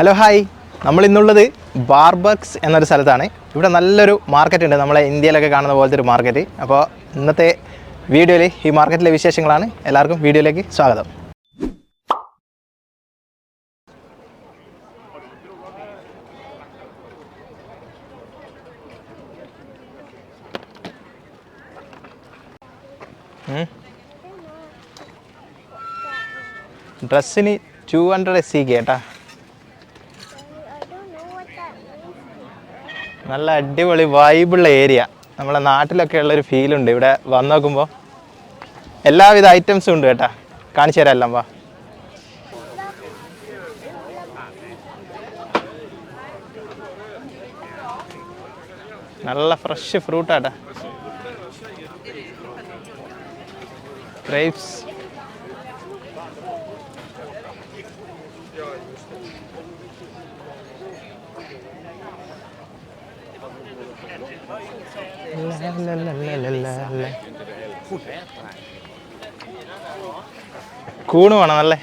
Hello hi നമ്മൾ ഇന്നുള്ളത് ബാർബക്സ് എന്നൊരു സ്ഥലത്താണ്. ഇവിടെ നല്ലൊരു മാർക്കറ്റ് ഉണ്ട്. നമ്മളെ ഇന്ത്യയിലൊക്കെ കാണുന്ന പോലത്തെ ഒരു മാർക്കറ്റ് അപ്പോൾ ഇന്നത്തെ വീഡിയോയിൽ ഈ മാർക്കറ്റിലെ വിശേഷങ്ങളാണ്. എല്ലാവർക്കും വീഡിയോയിലേക്ക് സ്വാഗതം. ഡ്രസ്സിന് ടു ഹൺഡ്രഡ് എസ് സി കേട്ടാ നല്ല അടിപൊളി വൈബിളുള്ള ഏരിയ നമ്മളെ നാട്ടിലൊക്കെ ഉള്ളൊരു ഫീലുണ്ട് ഇവിടെ വന്ന് നോക്കുമ്പോൾ എല്ലാവിധ ഐറ്റംസും ഉണ്ട് കേട്ടാ. കാണിച്ചു തരാം എല്ലാം വാ. നല്ല ഫ്രഷ് ഫ്രൂട്ടാട്ടാ ഗ്രേപ്സ് കൂണ് വേണം അല്ലേ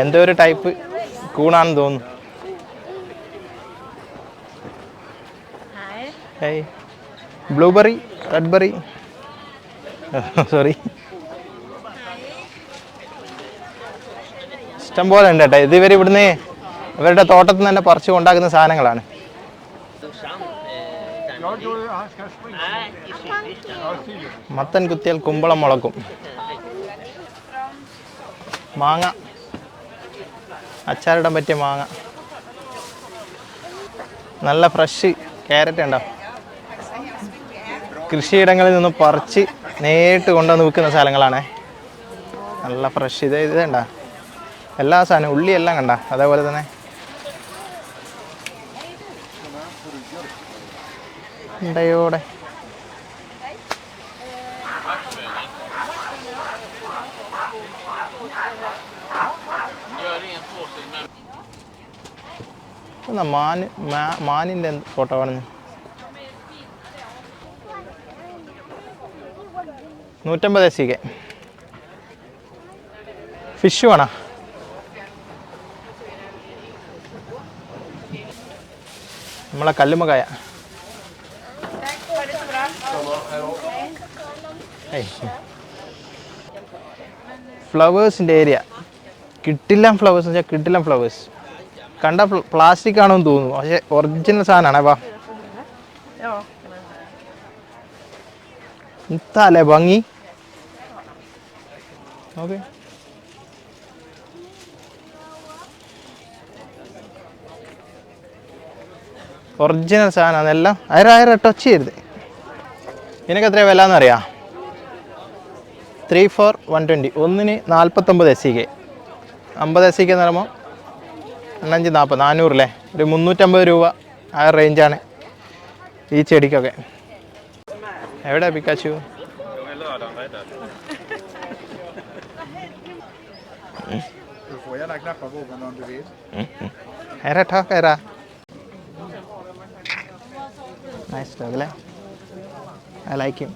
എന്തോ ഒരു ടൈപ്പ് കൂണാന്ന് തോന്നുന്നു. ബ്ലൂബെറി റെഡ്ബെറി സോറി ഇഷ്ടം പോലെ ഉണ്ട് കേട്ടോ. ഇത് ഇവർ ഇവിടുന്ന് ഇവരുടെ തോട്ടത്തിൽ നിന്ന് തന്നെ പറിച്ചു കൊണ്ടാക്കുന്ന സാധനങ്ങളാണ്. മത്തൻ കുത്തിയാൽ കുമ്പളം മുളക്കും. മാങ്ങ. അച്ചാറിടാൻ പറ്റിയ മാങ്ങ. നല്ല ഫ്രഷ് ക്യാരറ്റ് ഉണ്ടോ? കൃഷിയിടങ്ങളിൽ നിന്ന് പറിച്ച് നേരിട്ട് കൊണ്ടുവന്ന് വിൽക്കുന്ന സ്ഥലങ്ങളാണ് നല്ല ഫ്രഷ്. ഇത് ഇത് കണ്ട. എല്ലാ സാധനവും ഉള്ളി എല്ലാം കണ്ട. അതേപോലെ തന്നെ ഉണ്ടയോടെ. എന്നാ മാന് മാനിന്റെ ഫോട്ടോ പറഞ്ഞു നൂറ്റമ്പത് എസ് സിക്ക് ഫിഷ് വേണോ? നമ്മളെ കല്ലുമ്മക്കായ ഫ്ലവേഴ്സിന്റെ ഏരിയ. കിട്ടില്ല ഫ്ലവേഴ്സ് വെച്ചാൽ കിട്ടില്ല ഫ്ലവേഴ്സ്. കണ്ട പ്ലാസ്റ്റിക് ആണോ എന്ന് തോന്നുന്നു. പക്ഷെ ഒറിജിനൽ സാധനമാണ്. വാ. ഇത്തല്ലേ ഭംഗി. ഓക്കെ. ഒറിജിനൽ സാധനമാണ് എല്ലാം. ആയിരം ആയിരം ടച്ച് ചെയ്യരുത് ഇതിനൊക്കെ എത്രയാ വില എന്നറിയാം ത്രീ ഫോർ വൺ ട്വന്റി ഒന്നിന് നാൽപ്പത്തൊമ്പത് എസ് സി കെ അമ്പത് എസ് സി കെ എന്ന് പറയുമ്പോൾ എണ്ണഞ്ച് നാൽപ്പത് നാനൂറല്ലേ ഒരു മുന്നൂറ്റമ്പത് രൂപ ആ റേഞ്ചാണ് ഈ ചെടിക്കൊക്കെ. എവിടെ Pikachu? Nice. Här är det. Nice I like him.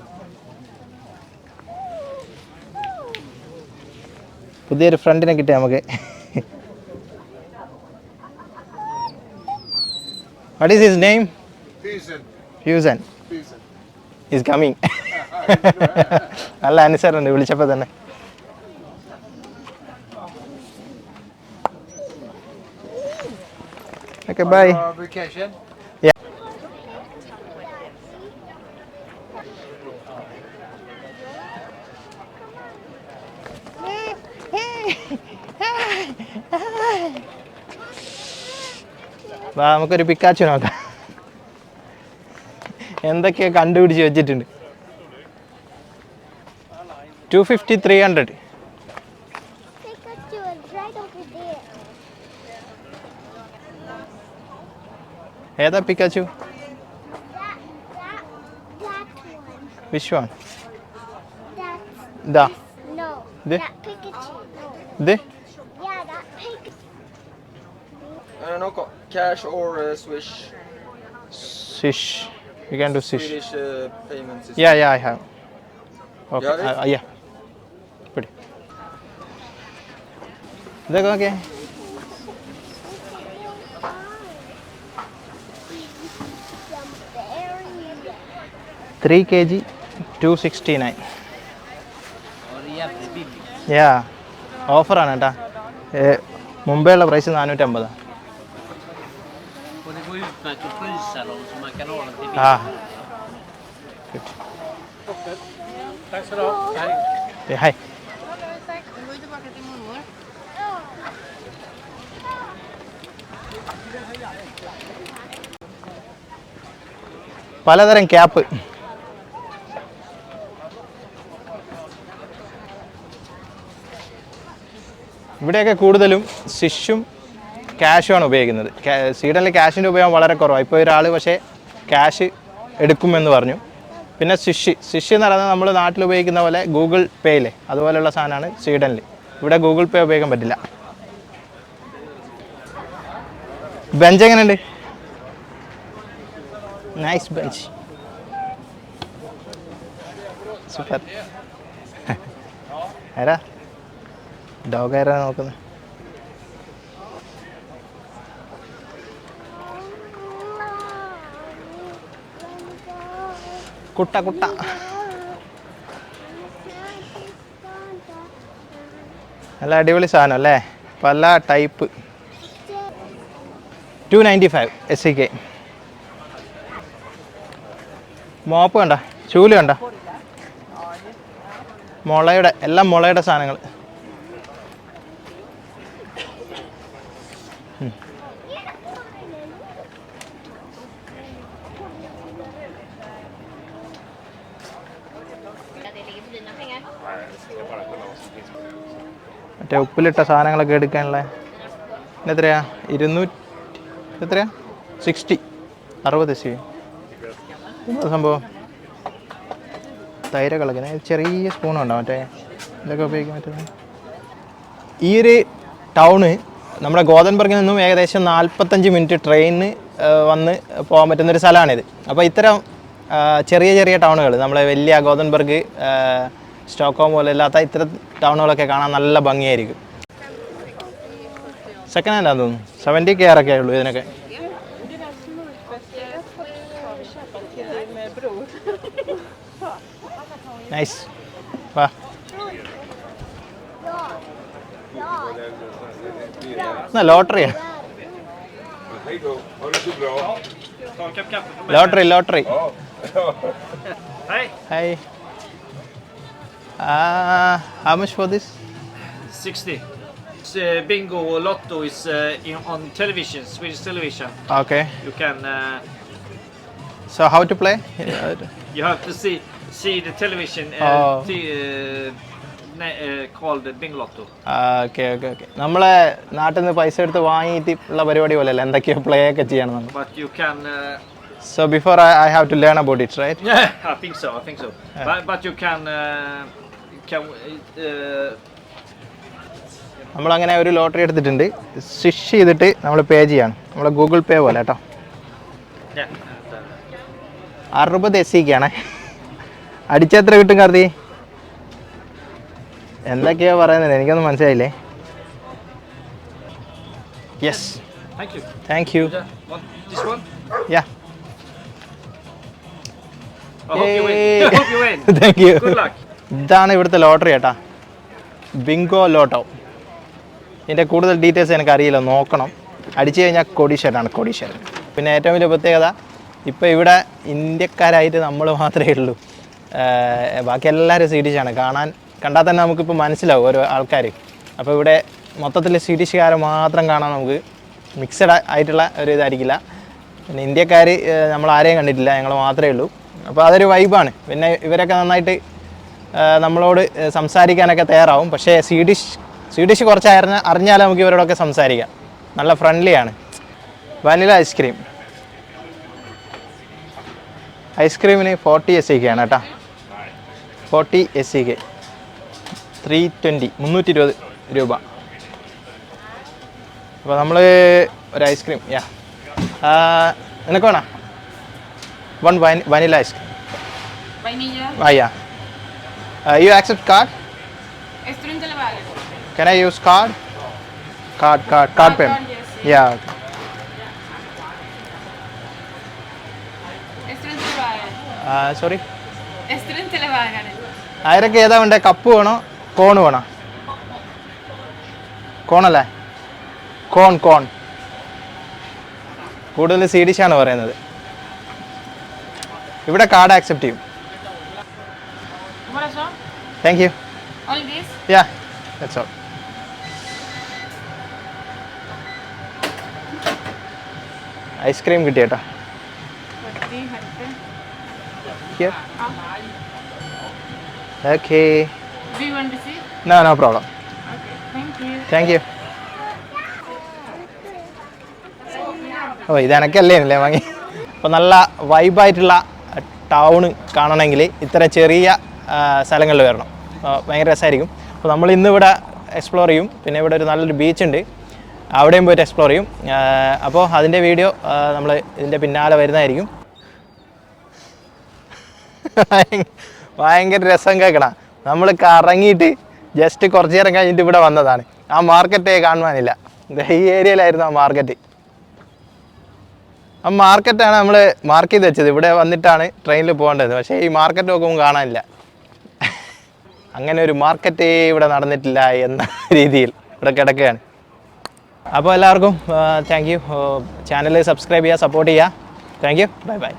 പുതിയൊരു ഫ്രണ്ടിനെ കിട്ടി നമുക്ക്. What is his name. ഫ്യൂസൻ. Is coming നല്ല അനുസരണുണ്ട് വിളിച്ചപ്പോൾ തന്നെ. ഓക്കെ ബൈ വാ നമുക്കൊരു പിക്കാച്ചു നോക്കാം. എന്തൊക്കെയാണ് കണ്ടുപിടിച്ച് വെച്ചിട്ടുണ്ട്. ടു ഫിഫ്റ്റി ത്രീ ഹൺഡ്രഡ് ഏതാ പിക്കാച്ചു? വിശ്വാൻ ഇതാ ഇത് ഇത് no cash or Swish. Swish. You can do Swish. Swedish payment system. Yeah, yeah, I have. Okay. Uh, yeah. Pretty. ഇതൊക്കെ നോക്കിയേ three K G two sixty nine yeah ഓഫറാണ് കേട്ടാ മുമ്പേ ഉള്ള പ്രൈസ് നാനൂറ്റമ്പതാണ് Hej. ഏ, ഹായ്. പലതരം ക്യാപ്പ്. ഇവിടെയൊക്കെ കൂടുതലും സിഷും ക്യാഷുമാണ് ഉപയോഗിക്കുന്നത്. സ്വീഡനിൽ ക്യാഷിന്റെ ഉപയോഗം വളരെ കുറവാണ് ഇപ്പോൾ ഒരാൾ പക്ഷേ ക്യാഷ് എടുക്കുമെന്ന് പറഞ്ഞു. പിന്നെ സിഷി സിഷി എന്ന് പറയുന്നത് നമ്മൾ നാട്ടിൽ ഉപയോഗിക്കുന്ന പോലെ ഗൂഗിൾ പേയിലെ അതുപോലെയുള്ള സാധനമാണ് സ്വീഡനിൽ ഇവിടെ ഗൂഗിൾ പേ ഉപയോഗിക്കാൻ പറ്റില്ല. ബെഞ്ച് എങ്ങനെയുണ്ട്? നൈസ് ബെഞ്ച് സൂപ്പർ ആരാ? ഡോഗ് ആരാ നോക്കുന്നത് കുട്ട കുട്ട. നല്ല അടിപൊളി സാധനം അല്ലേ? പല type. Two ninety five S C K mop കണ്ട ചൂൽ കണ്ട. മുളയുടെ എല്ലാം മുളയുടെ സാധനങ്ങൾ മറ്റേ ഉപ്പിലിട്ട സാധനങ്ങളൊക്കെ എടുക്കാനുള്ള എത്രയാ ഇരുന്നൂറ്റി എത്രയാ സിക്സ്റ്റി അറുപത് സി എന്താ സംഭവം? തൈര കളിക്കുന്ന. ചെറിയ സ്പൂണുണ്ടോ മറ്റേ? ഇതൊക്കെ ഉപയോഗിക്കാൻ പറ്റുന്നത്? ഈ ഒരു ടൗണ് നമ്മുടെ ഗോതൻബർഗിൽ നിന്നും ഏകദേശം നാൽപ്പത്തഞ്ച് മിനിറ്റ് ട്രെയിനിന് വന്ന് പോകാൻ പറ്റുന്നൊരു സ്ഥലമാണിത്. അപ്പോൾ ഇത്തരം ചെറിയ ചെറിയ ടൗണുകൾ നമ്മളെ വലിയ ഗോതൻബർഗ് സ്റ്റോക്കോം പോലെ ഇല്ലാത്ത ഇത്തരം ടൗണുകളൊക്കെ കാണാൻ നല്ല ഭംഗിയായിരിക്കും. സെക്കൻഡ് ഹാൻഡ് തോന്നുന്നു. സെവന്റി കെയർ ഒക്കെ ഉള്ളൂ ഇതിനൊക്കെ. നൈസ് വാ. ലോട്ടറിയാ? Lottery lottery. Hej! Hi. Uh, how much for this? 60. S- uh, bingo or lotto is uh, in, on television, Swedish television. Okay. You can uh, So how to play? Uh, you have to see see the television uh, Oh. t- uh, na- uh, called Bing Lotto. Okay okay okay നമ്മളെ നാട്ടിൽ നിന്ന് പൈസ എടുത്ത് വാങ്ങിയിട്ട് ഉള്ള പരിപാടി പോലെയല്ല എന്തൊക്കെയോ പ്ലേ ഒക്കെ ചെയ്യണം നമ്മൾ But you can. Uh, so before I I have to learn about it right yeah, I think so. I think so. But, but നമ്മളങ്ങനെ ഒരു ലോട്ടറി എടുത്തിട്ടുണ്ട് സ്വിഷ് ചെയ്തിട്ട് നമ്മൾ പേ ചെയ്യാണ് നമ്മളെ ഗൂഗിൾ പേ പോലെ കേട്ടോ. അറുപത് എസ് സിക്കാണ് അടിച്ചെത്ര കിട്ടും കാർത്തി എന്തൊക്കെയാ പറയുന്നത് എനിക്കൊന്നും മനസ്സിലായില്ലേ yes thank you thank you Yeah. Want this one? Yeah I hope you win. I hope you win. Thank you Good luck. ഇതാണ് ഇവിടുത്തെ ലോട്ടറി ഏട്ടാ. Bingo lotto. ഇതിന്റെ കൂടുതൽ ഡീറ്റെയിൽസ് എനിക്ക് അറിയില്ല നോക്കണം. അടിച്ചു കഴിഞ്ഞാൽ കൊടീശ്വരനാണ് കൊടീശ്വരൻ. പിന്നെ ഏറ്റവും വലിയ പ്രത്യേകത ഇപ്പോൾ ഇവിടെ ഇന്ത്യക്കാരായിട്ട് നമ്മൾ മാത്രമേ ഉള്ളൂ. ബാക്കി എല്ലാവരും സ്വീഡിഷാണ്. കാണാൻ കണ്ടാൽ തന്നെ നമുക്കിപ്പോൾ മനസ്സിലാവും ഓരോ ആൾക്കാർ അപ്പോൾ ഇവിടെ മൊത്തത്തിൽ സ്വീഡിഷുകാരെ മാത്രം കാണാൻ നമുക്ക് മിക്സഡ് ആയിട്ടുള്ള ഒരു ഇതായിരിക്കില്ല. പിന്നെ ഇന്ത്യക്കാർ നമ്മൾ ആരെയും കണ്ടിട്ടില്ല ഞങ്ങൾ മാത്രമേ ഉള്ളൂ. അപ്പോൾ അതൊരു വൈബാണ് പിന്നെ ഇവരൊക്കെ നന്നായിട്ട് നമ്മളോട് സംസാരിക്കാനൊക്കെ തയ്യാറാവും. പക്ഷേ സ്വീഡിഷ് സ്വീഡിഷ് കുറച്ച് അറിഞ്ഞ അറിഞ്ഞാൽ നമുക്ക് ഇവരോടൊക്കെ സംസാരിക്കാം. നല്ല ഫ്രണ്ട്ലിയാണ്. വാനില ഐസ്ക്രീം ഐസ്ക്രീമിന് ഫോർട്ടി എസ് സി കെ ആണ് കേട്ടോ. Forty S C K. Three twenty മുന്നൂറ്റി ഇരുപത് രൂപ. അപ്പോൾ നമ്മൾ ഒരു ഐസ്ക്രീം യാ. നിനക്ക് വേണോ? One vanilla ice cream yeah. Uh, you accept card? Can I use card? Card, card, card Card, payment. card, yes. Yeah. okay. ആയിരക്ക്? Uh, ഏതാ വേണ്ടേ കപ്പ് വേണോ കോൺ വേണോ കോണല്ലേ കോൺ കോൺ കൂടുതൽ സീഡിഷാണ് പറയുന്നത് ഇവിടെ കാർഡ് ആക്സെപ്റ്റ് ചെയ്യും. Thank you. All this? Yeah that's all ice cream കിട്ടി കേട്ടോ Pues sí, gente. Here okay Do you want receipt? No no problem thank. Thank you ഓ ഇത് എനക്കല്ലേ അല്ലേ വാങ്ങി അപ്പോൾ നല്ല വൈബായിട്ടുള്ള ടൗൺ കാണണമെങ്കിൽ ഇത്ര ചെറിയ സ്ഥലങ്ങളിൽ വരണം. ഭയങ്കര രസമായിരിക്കും. അപ്പോൾ നമ്മൾ ഇന്ന് ഇവിടെ എക്സ്പ്ലോർ ചെയ്യും. പിന്നെ ഇവിടെ ഒരു നല്ലൊരു ബീച്ച് ഉണ്ട്. അവിടെയും പോയിട്ട് എക്സ്പ്ലോർ ചെയ്യും. അപ്പോൾ അതിന്റെ വീഡിയോ നമ്മൾ ഇതിന്റെ പിന്നാലെ വരുന്നതായിരിക്കും. ഭയങ്കര രസം കേൾക്കണ. നമ്മൾ കറങ്ങിയിട്ട് ജസ്റ്റ് കുറച്ച് നേരം കഴിഞ്ഞിട്ട് ഇവിടെ വന്നതാണ്. ആ മാർക്കറ്റേ കാണുവാനില്ല. ഈ ഏരിയയിലായിരുന്നു ആ മാർക്കറ്റ് ആ മാർക്കറ്റാണ് നമ്മൾ മാർക്ക് ചെയ്ത് വെച്ചത്. ഇവിടെ വന്നിട്ടാണ് ട്രെയിനിൽ പോകേണ്ടത്. പക്ഷേ ഈ മാർക്കറ്റ് നോക്കുമ്പോൾ കാണാനില്ല. അങ്ങനെ ഒരു മാർക്കറ്റേ ഇവിടെ നടന്നിട്ടില്ല എന്ന രീതിയിൽ ഇവിടെ കിടക്കുകയാണ്. അപ്പോൾ എല്ലാവർക്കും താങ്ക് യു ചാനൽ സബ്സ്ക്രൈബ് ചെയ്യുക സപ്പോർട്ട് ചെയ്യുക. Thank you bye bye